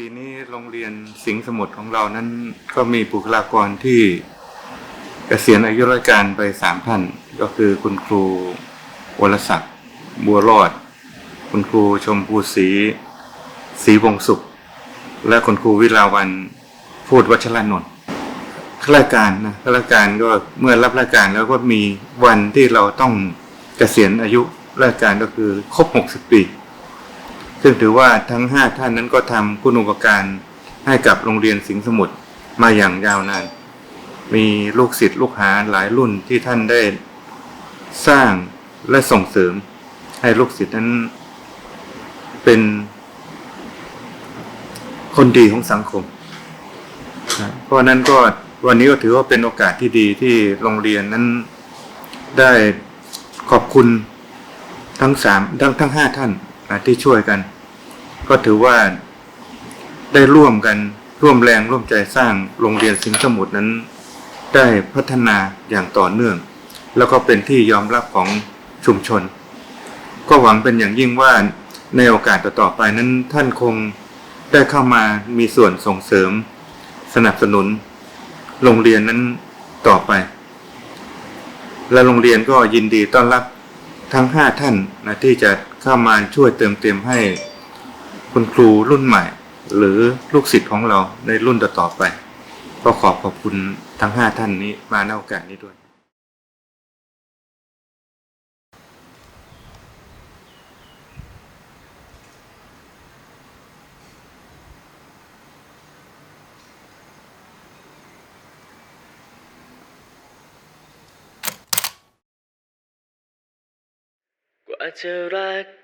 ปีนี้โรงเรียนสิงห์สมุทรของเรานั้น ก็มีบุคลากรที่เกษียณอายุราชการไปสามท่าน ก็คือคุณครูวรศักดิ์บัวรอด คุณครูชมพูศรีศรีวงศ์สุข และคุณครูวิลาวันพูดวัชรนนท์ข้าราชการนะข้าราชการก็เมื่อรับราชการแล้วก็มีวันที่เราต้องเกษียณอายุราชการก็คือครบ60ปี ซึ่งถือว่าทั้งห้าท่านนั้นก็ทำคุณูปการให้กับโรงเรียนสิงห์สมุทรมาอย่างยาวนาน มีลูกศิษย์ลูกหาหลายรุ่นที่ท่านได้สร้างและส่งเสริม ให้ลูกศิษย์นั้นเป็นคนดีของสังคม เพราะนั้นก็วันนี้ก็ถือว่าเป็นโอกาสที่ดีที่โรงเรียนนั้นได้ขอบคุณทั้งสามทั้งทั้งห้าท่านที่ช่วยกัน ก็ถือว่าได้ร่วมกันร่วมแรงร่วมใจสร้างโรงเรียนสิงห์สมุทรนั้น ได้พัฒนาอย่างต่อเนื่อง แล้วก็เป็นที่ยอมรับของชุมชน ก็หวังเป็นอย่างยิ่งว่าในโอกาสต่อๆไปนั้นท่านคงได้เข้ามามีส่วนส่งเสริม สนับสนุน โรงเรียนนั้นต่อไป และโรงเรียนก็ยินดีต้อนรับทั้งห้าท่านนะที่จะเข้ามาช่วยเติมเต็มให้ คุณครูรุ่นใหม่ หรือลูกศิษย์ของเราในรุ่นต่อๆไป ก็ขอขอบคุณทั้งห้าท่านนี้มาในโอกาสนี้ด้วย ว่าจะรัก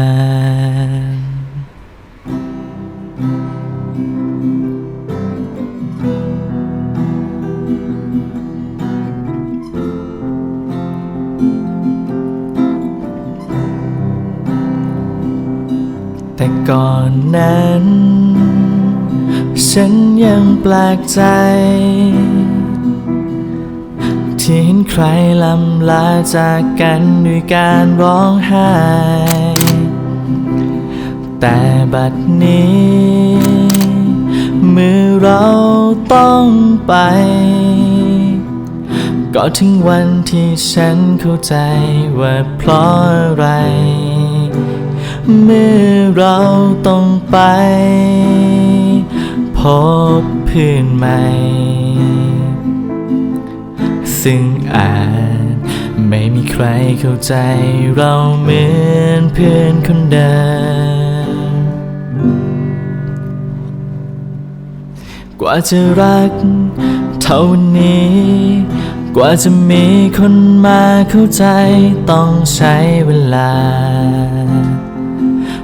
น แต่ก่อนนั้น ฉันยังแปลกใจ ที่เห็นใครลำลาจากกันด้วยการร้องไห้ แต่บัดนี้ เมื่อเราต้องไป ก็ถึงวันที่ฉันเข้าใจว่าเพราะอะไร เมื่อเราต้องไป พบเพื่อนใหม่ ซึ่งอาจไม่มีใครเข้าใจเราเหมือนเพื่อนคนเดิมกว่าจะรักเท่านี้ กว่าจะมีคนมาเข้าใจต้องใช้เวลา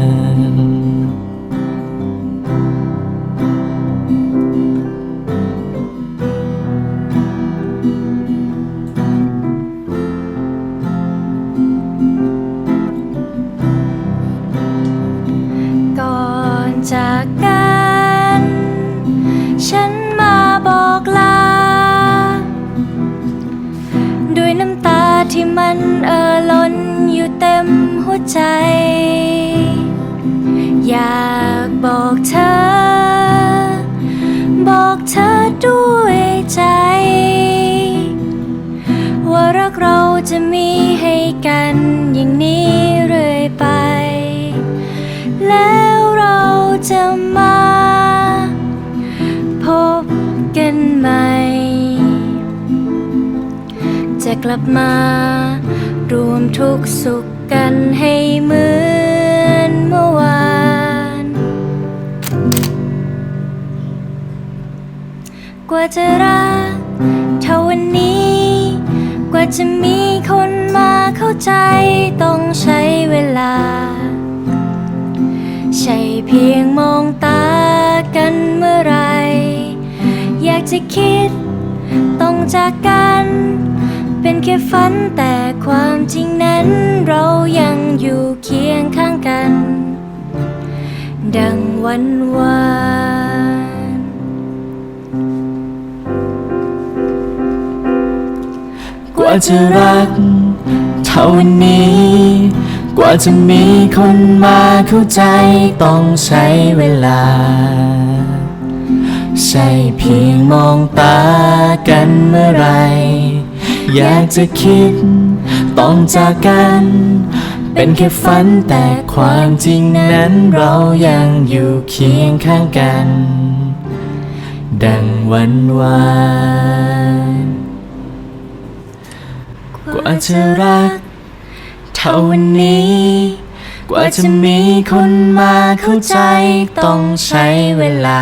น มันเอ่อล้นอยู่เต็มหัวใจ อยากบอกเธอ บอกเธอด้วยใจ ว่ารักเราจะมีให้กันอย่างนี้เรื่อยไป แล้วเราจะมา พบกันใหม่ จะกลับมา รวมทุกสุขกันให้เหมือนเมื่อวาน กว่าจะรักเท่าวันนี้ กว่าจะมีคนมาเข้าใจต้องใช้เวลา ใช่เพียงมองตากันเมื่อไร อยากจะคิดต้องจากกัน เป็นแค่ฝันแต่ความจริงนั้น เรายังอยู่เคียงข้างกัน ดังวันวานกว่าจะรัก เท่าวันนี้ กว่าจะมีคนมาเข้าใจต้องใช้เวลาใช่เพียงมองตากันเมื่อไร อยากจะคิด ต้องจากกัน เป็นแค่ฝันแต่ความจริงนั้นเรายังอยู่เคียงข้างกัน ดังวันวานกว่าจะรัก เท่าวันนี้ กว่าจะมีคนมาเข้าใจต้องใช้เวลา